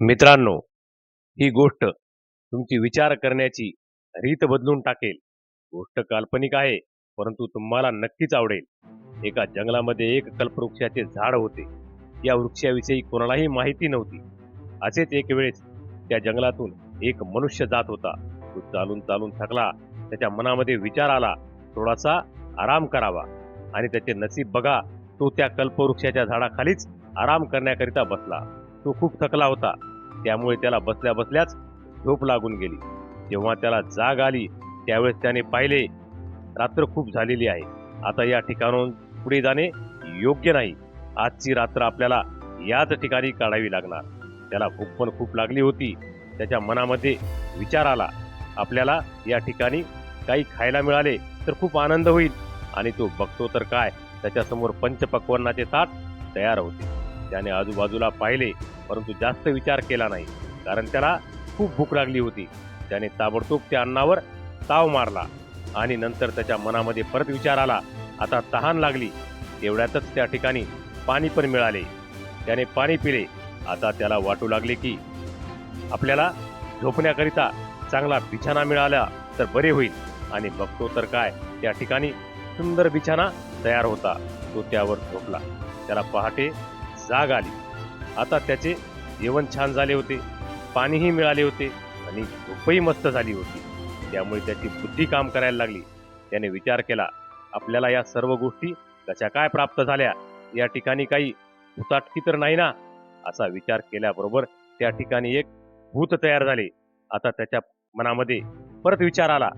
मित्रांनो ही गोष्ट तुमची विचार करण्याची रीत बदलून टाकेल. गोष्ट काल्पनिक आहे परंतु तुम्हाला नक्कीच आवडेल. एका जंगलामध्ये एक कल्पवृक्षाचे झाड होते. या वृक्षाविषयी कोणालाही माहिती नव्हती. असेच एक वेळेस त्या जंगलातून एक मनुष्य जात होता. तो चालून चालून थकला. त्याच्या मनामध्ये विचार आला थोडासा आराम करावा. आणि त्याचे नसीब बघा तो त्या कल्पवृक्षाच्या झाडाखालीच आराम करण्याकरिता बसला. तो खूप थकला होता. त्यामुळे त्याला बसल्या बसल्याच झोप लागून गेली. जेव्हा त्याला जाग आली त्यावेळेस त्याने पाहिले रात्र खूप झालेली आहे. आता या ठिकाणाहून पुढे जाणे योग्य नाही. आजची रात्र आपल्याला याच ठिकाणी काढावी लागणार. त्याला भूक पण खूप लागली होती. त्याच्या मनामध्ये विचार आला आपल्याला या ठिकाणी काही खायला मिळाले तर खूप आनंद होईल. आणि तो बघतो तर काय त्याच्यासमोर पंचपक्वान्नाचे ताट तयार होते. त्याने आजूबाजूला पाहिले परंतु जास्त विचार केला नाही. कारण त्याला खूप भूक लागली होती. त्याने ताबडतोब त्या अन्नावर ताव मारला आणि नंतर त्याच्या मनामध्ये परत विचार आला आता तहान लागली. तेवढ्यातच त्या ठिकाणी पाणी पण मिळाले. त्याने पाणी पिले. आता त्याला वाटू लागले की आपल्याला झोपण्याकरिता चांगला बिछाना मिळाला तर बरे होईल. आणि बघतो तर काय त्या ठिकाणी सुंदर बिछाना तयार होता. तो त्यावर झोपला. त्याला पहाटे जाग आली. आता त्याचे जेवण छान झाले होते पाणीही मिळाले होते आणि झोपही मस्त झाली होती. त्यामुळे त्याची बुद्धी काम करायला लागली. त्याने विचार केला आपल्याला या सर्व गोष्टी कशा काय प्राप्त झाल्या? या ठिकाणी काही भूताटकी तर नाही ना? असा विचार केल्याबरोबर त्या ठिकाणी एक भूत तयार झाले. आता त्याच्या मनामध्ये परत विचार आला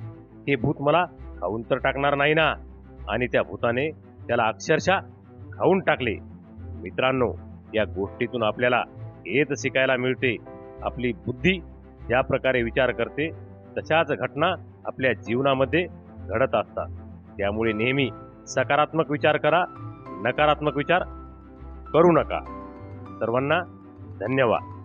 हे भूत मला खाऊन तर टाकणार नाही ना? आणि त्या भूताने त्याला अक्षरशः खाऊन टाकले. मित्रांनो या गोष्टीतून आपल्याला हेच शिकायला मिळते. आपली बुद्धी ज्या प्रकारे विचार करते. तशाच घटना आपल्या जीवनामध्ये घडत असतात. त्यामुळे नेहमी सकारात्मक विचार करा नकारात्मक विचार करू नका. सर्वांना धन्यवाद.